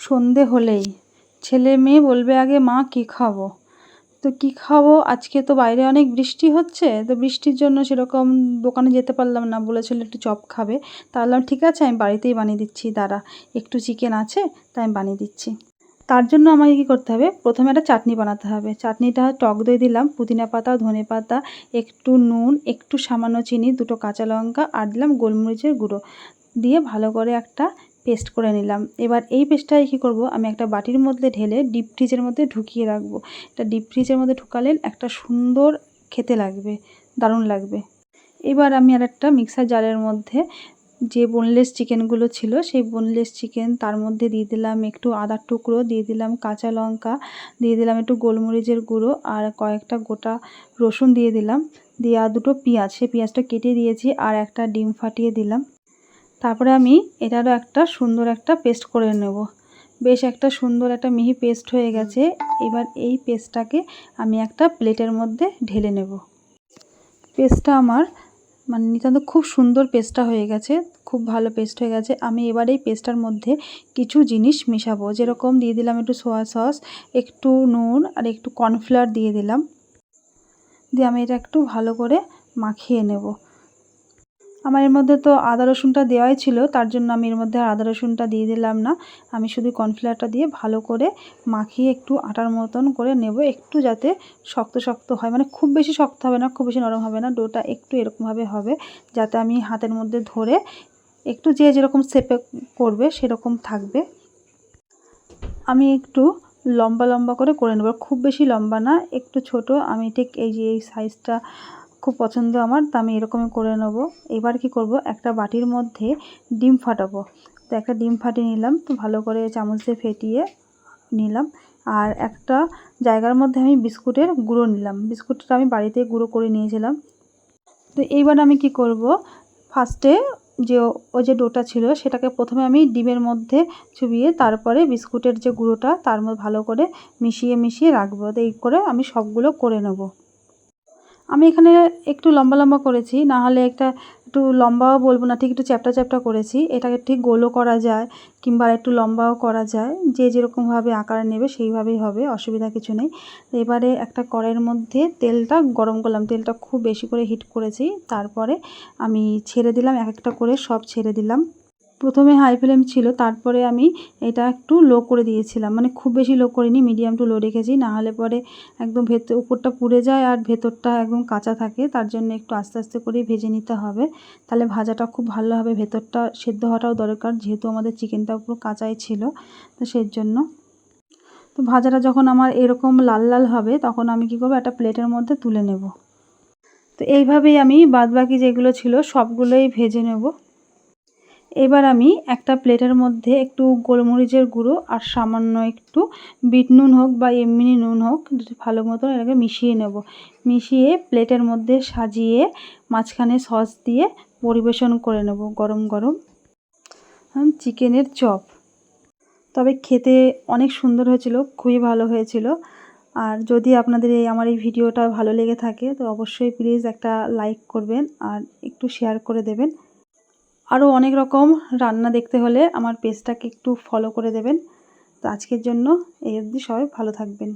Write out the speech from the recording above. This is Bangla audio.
সন্ধে হলেই। ছেলে মেয়ে বলবে আগে, মা, কী খাব? তো কী খাব? আজকে তো বাইরে অনেক বৃষ্টি হচ্ছে, তো বৃষ্টির জন্য সেরকম দোকানে যেতে পারলাম না। বলেছিল, একটু চপ খাবে। তা বললাম, ঠিক আছে, আমি বাড়িতেই বানিয়ে দিচ্ছি, দাঁড়া, একটু চিকেন আছে, তাই আমি বানিয়ে দিচ্ছি। তার জন্য আমাকে কী করতে হবে? প্রথমে একটা চাটনি বানাতে হবে। চাটনিটা টক দই দিলাম, পুদিনা পাতা, ধনে পাতা, একটু নুন, একটু সামান্য চিনি, দুটো কাঁচা লঙ্কা, আর দিলাম গোলমরিচের গুঁড়ো। দিয়ে ভালো করে একটা পেস্ট করে নিলাম। এবার এই পেস্টটাই কী করব? আমি একটা বাটির মধ্যে ঢেলে ডিপ ফ্রিজের মধ্যে ঢুকিয়ে রাখব। এটা ডিপ ফ্রিজের মধ্যে ঢুকালে একটা সুন্দর খেতে লাগবে, দারুণ লাগবে। এবার আমি আর একটা মিক্সার জারের মধ্যে যে বোনলেস চিকেনগুলো ছিল, সেই বোনলেস চিকেন তার মধ্যে দিয়ে দিলাম একটু আদার টুকরো, দিয়ে দিলাম কাঁচা লঙ্কা, দিয়ে দিলাম একটু গোলমরিচের গুঁড়ো আর কয়েকটা গোটা রসুন দিয়ে দিলাম। দিয়ে আর দুটো পেঁয়াজ, সেই পেঁয়াজটা কেটে দিয়েছি আর একটা ডিম ফাটিয়ে দিলাম। তারপরে আমি এটারও একটা সুন্দর একটা পেস্ট করে নেব। বেশ একটা সুন্দর একটা মিহি পেস্ট হয়ে গেছে। এবার এই পেস্টটাকে আমি একটা প্লেটের মধ্যে ঢেলে নেব। পেস্টটা আমার মানে নিতান্ত খুব সুন্দর পেস্টটা হয়ে গেছে, খুব ভালো পেস্ট হয়ে গেছে। আমি এবার এই পেস্টটার মধ্যে কিছু জিনিস মেশাবো। যেরকম দিয়ে দিলাম একটু সোয়া সস একটু নুন আর একটু কর্নফ্লাওয়ার দিয়ে দিলাম। দিয়ে আমি এটা একটু ভালো করে মাখিয়ে নেব। আমার এর মধ্যে তো আদা রসুনটা দেওয়াই ছিল, তার জন্য আমি এর মধ্যে আদা রসুনটা দিয়ে দিলাম না। আমি শুধু কর্নফ্লাওয়ারটা দিয়ে ভালো করে মাখিয়ে একটু আটার মতন করে নেব, একটু যাতে শক্ত শক্ত হয়। মানে খুব বেশি শক্ত হবে না, খুব বেশি নরম হবে না, ডোটা একটু এরকমভাবে হবে, যাতে আমি হাতের মধ্যে ধরে একটু যে যেরকম শেপে করবে সেরকম থাকবে। আমি একটু লম্বা লম্বা করে করে নেব, খুব বেশি লম্বা না, একটু ছোট। আমি ঠিক এই যে, এই সাইজটা খুব পছন্দ আমার, তো আমি এরকমই করে নেব। এবার কি করব? একটা বাটির মধ্যে ডিম ফাটাবো। তো একটা ডিম ফাটিয়ে নিলাম, তো ভালো করে চামচ দিয়ে ফেটিয়ে নিলাম। আর একটা জায়গার মধ্যে আমি বিস্কুটের গুঁড়ো নিলাম। বিস্কুটটা আমি বাড়িতে গুঁড়ো করে নিয়েছিলাম। তো এইবার আমি কি করব? ফার্স্টে যে ওই যে ডোটা ছিল, সেটাকে প্রথমে আমি ডিমের মধ্যে চুবিয়ে, তারপরে বিস্কুটের যে গুঁড়োটা, তার মধ্যে ভালো করে মিশিয়ে মিশিয়ে রাখব। তো এই করে আমি সবগুলো করে নেব। আমি এখানে একটু লম্বা লম্বা করেছি, না হলে একটা একটু লম্বাও বলব না, ঠিক একটু চ্যাপটা চ্যাপটা করেছি। এটাকে ঠিক গোলও করা যায়, কিংবা একটু লম্বাও করা যায়। যে যেরকমভাবে আকার নেবে সেইভাবেই হবে, অসুবিধা কিছু নেই। এবারে একটা কড়াইয়ের মধ্যে তেলটা গরম করলাম। তেলটা খুব বেশি করে হিট করেছি। তারপরে আমি ছেড়ে দিলাম, এক একটা করে সব ছেড়ে দিলাম। প্রথমে হাই ফ্লেম ছিল, তারপরে আমি এটা একটু লো করে দিয়েছিলাম। মানে খুব বেশি লো করিনি মিডিয়াম টু লো রেখেছি নাহলে পরে একদম ভেতর, উপরটা পুড়ে যায় আর ভেতরটা একদম কাঁচা থাকে, তার জন্য একটু আস্তে আস্তে করেই ভেজে নিতে হবে। তাহলে ভাজাটা খুব ভালো হবে, ভেতরটা সেদ্ধ হওয়াটাও দরকার, যেহেতু আমাদের চিকেনটা পুরো কাঁচাই ছিল, তো সেই জন্য তো ভাজাটা যখন আমার এরকম লাল লাল হবে, তখন আমি কী করব, একটা প্লেটের মধ্যে তুলে নেব। তো এইভাবেই আমি বাদবাকি যেগুলো ছিল, সবগুলোই ভেজে নেব। এবার আমি একটা প্লেটের মধ্যে একটু গোলমরিচের গুঁড়ো আর সামান্য একটু বিট নুন হোক বা এমনি নুন হোক ভালো মতো এটাকে মিশিয়ে নেব। মিশিয়ে প্লেটের মধ্যে সাজিয়ে মাঝখানে সস দিয়ে পরিবেশন করে নেব গরম গরম। চিকেনের চপ। তবে খেতে অনেক সুন্দর হয়েছিল, খুবই ভালো হয়েছিল। আর যদি আপনাদের এই আমার এই ভিডিওটা ভালো লেগে থাকে, তো অবশ্যই প্লিজ একটা লাইক করবেন আর একটু শেয়ার করে দেবেন। আরও অনেক রকম রান্না দেখতে হলে আমার পেজটাকে একটু ফলো করে দেবেন। তো আজকের জন্য এই অবধি সবাই ভালো থাকবেন।